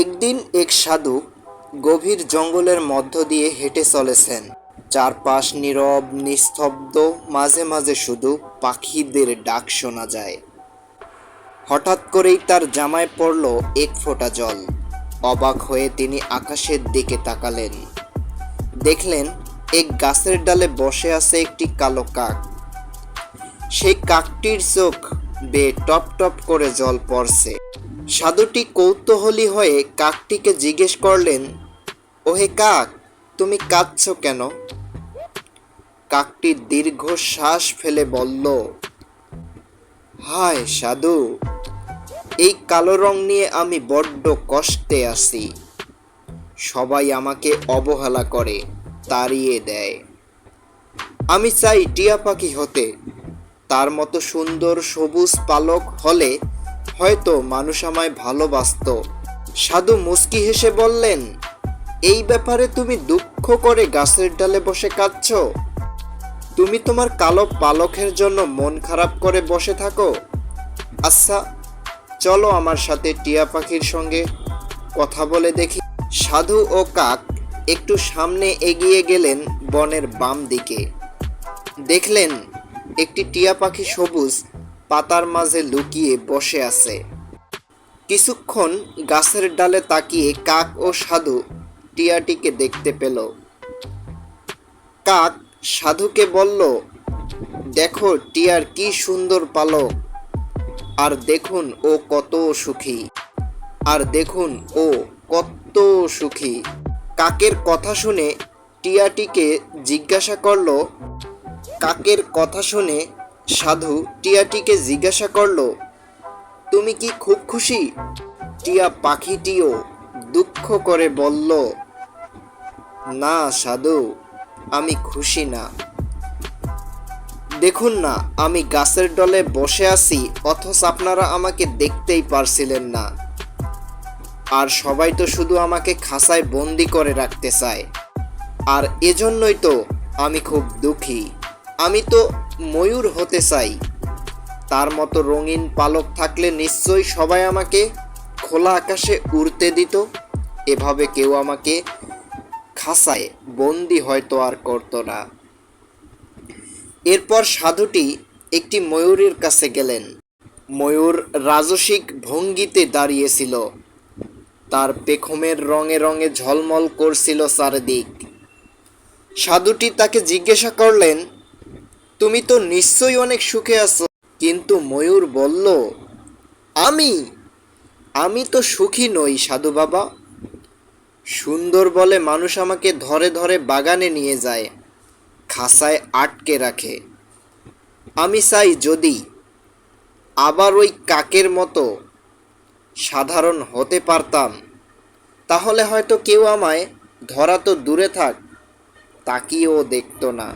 একদিন এক সাধু গভীর জঙ্গলের মধ্য দিয়ে হেঁটে চলেছেন। চারপাশ নীরব, নিস্তব্ধ, মাঝে মাঝে শুধু পাখিদের ডাক শোনা যায়। হঠাৎ করেই তার জামায় পড়ল এক ফোঁটা জল। অবাক হয়ে তিনি আকাশের দিকে তাকালেন। দেখলেন, এক গাছের ডালে বসে আছে একটি কালো কাক। সেই কাকটির চোখ বেয়ে টপ টপ করে জল পড়ছে। সাধুটি কৌতূহলী হয়ে কাকটিকে জিজ্ঞেস করলেন, ওহে কাক, তুমি কাঁদছ কেন? কাকটি দীর্ঘ শ্বাস ফেলে বলল, হায় সাধু, এই কালো রং নিয়ে আমি বড্ড কষ্টে আছি। সবাই আমাকে অবহেলা করে, তাড়িয়ে দেয়। আমি চাই টিয়া পাখি হতে। তার মতো সুন্দর সবুজ পালক হলে হয়তো মানুষ আমায় ভালোবাসত। সাধু মুস্কি হেসে বললেন, এই ব্যাপারে তুমি দুঃখ করে গাছের ডালে বসে কাঁদছ? তুমি তোমার কালো পালকের জন্য মন খারাপ করে বসে থাকো। আচ্ছা চলো আমার সাথে টিয়া পাখির সঙ্গে কথা বলে দেখি। সাধু ও কাক একটু সামনে এগিয়ে গেলেন বনের বাম দিকে দেখলেন একটি টিয়া পাখি সবুজ পাতার মাঝে লুকিয়ে বসে আছে। কিছুক্ষণ গাছের ডালে তাকিয়ে কাক ও সাধু টিয়াটিকে দেখতে পেল। কাক সাধুকে বলল, দেখো, টিয়ার কি সুন্দর পালক। আর দেখুন, ও কত সুখী। আর দেখুন, ও কত সুখী। কাকের কথা শুনে টিয়াটিকে জিজ্ঞাসা করল, কাকের কথা শুনে সাধু টিয়াটিকে জিজ্ঞাসা করল, তুমি কি খুব খুশি? টিয়া পাখিটিও দুঃখ করে বলল, না সাধু, আমি খুশি না। দেখুন না, আমি গাছের ডলে বসে আছি, অথচ আপনারা আমাকে দেখতেই পারছিলেন না। আর সবাই তো শুধু আমাকে খাঁচায় বন্দি করে রাখতে চায়। আর এজন্যই তো আমি খুব দুঃখী। আমি তো ময়ূর হতে চাই। তার মতো রঙিন পালক থাকলে নিশ্চয়ই সবাই আমাকে খোলা আকাশে উড়তে দিত। এভাবে কেউ আমাকে খাসায় বন্দি হয়তো আর করতো না। এরপর সাধুটি একটি ময়ূরের কাছে গেলেন। ময়ূর রাজসিক ভঙ্গিতে দাঁড়িয়েছিল। তার পেখমের রঙে রঙে ঝলমল করছিল চারিদিক। সাধুটি তাকে জিজ্ঞাসা করলেন তুমি তো নিশ্চয়ই অনেক সুখে আছো। কিন্তু ময়ূর বলল, আমি? আমি তো সুখী নই, সাধু বাবা। সুন্দর বলে মানুষ আমাকে ধরে ধরে বাগানে নিয়ে যায় খাসায় আটকে রাখে। আমি চাই যদি আবার ওই কাকের মতো সাধারণ হতে পারতাম, তাহলে হয়তো কেউ আমায় ধরা তো দূরে থাক, তাকিয়েও দেখতো না।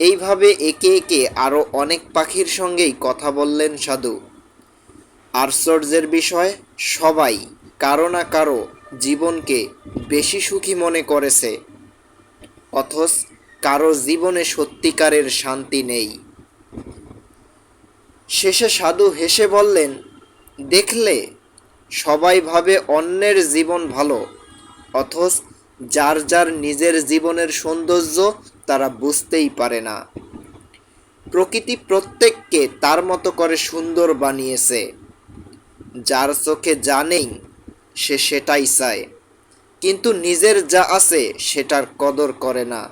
এইভাবে একে একে আরও অনেক পাখির সঙ্গেই কথা বললেন সাধু। আশ্চর্যের বিষয়, সবাই কারও না কারও জীবনকে বেশি সুখী মনে করেছে। অথচ কারও জীবনে সত্যিকারের শান্তি নেই। শেষে সাধু হেসে বললেন, দেখলে, সবাই ভাবে অন্যের জীবন ভালো, অথচ যার যার নিজের জীবনের সৌন্দর্য তারা বুঝতেই পারে না। প্রকৃতি প্রত্যেককে তার মতো করে সুন্দর বানিয়েছে। যার চোখে যা নেই, সে সেটাই চায়। কিন্তু নিজের যা আছে, সেটার কদর করে না।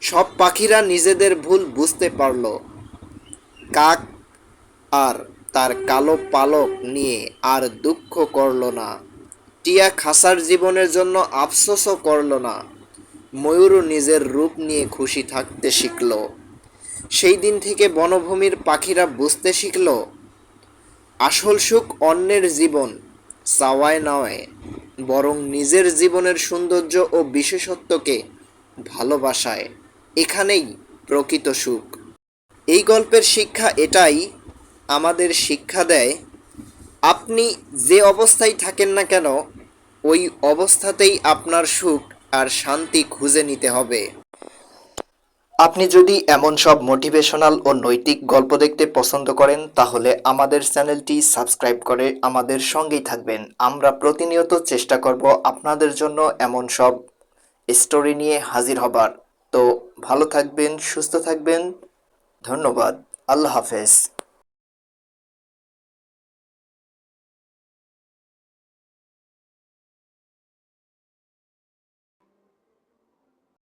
সব পাখিরা নিজেদের ভুল বুঝতে পারল। কাক আর তার কালো পালক নিয়ে আর দুঃখ করল না। টিয়া খাসার জীবনের জন্য আফসোসও করল না। ময়ূরও নিজের রূপ নিয়ে খুশি থাকতে শিখল। সেই দিন থেকে বনভূমির পাখিরা বুঝতে শিখল, আসল সুখ অন্যের জীবন, চাওয়ায় নয় বরং নিজের জীবনের সৌন্দর্য ও বিশেষত্বকে ভালোবাসায়। এখানেই প্রকৃত সুখ। এই গল্পের শিক্ষা এটাই, আমাদের শিক্ষা দেয় আপনি যে অবস্থায় থাকেন না কেন, ওই অবস্থাতেই আপনার সুখ আর শান্তি খুঁজে নিতে হবে। আপনি যদি এমন সব মোটিভেশনাল ও নৈতিক গল্প দেখতে পছন্দ করেন, তাহলে আমাদের চ্যানেলটি সাবস্ক্রাইব করে আমাদের সঙ্গেই থাকবেন। আমরা প্রতিনিয়ত চেষ্টা করব আপনাদের জন্য এমন সব স্টোরি নিয়ে হাজির হবার। তো ভালো থাকবেন, সুস্থ থাকবেন। ধন্যবাদ। আল্লাহ হাফেজ।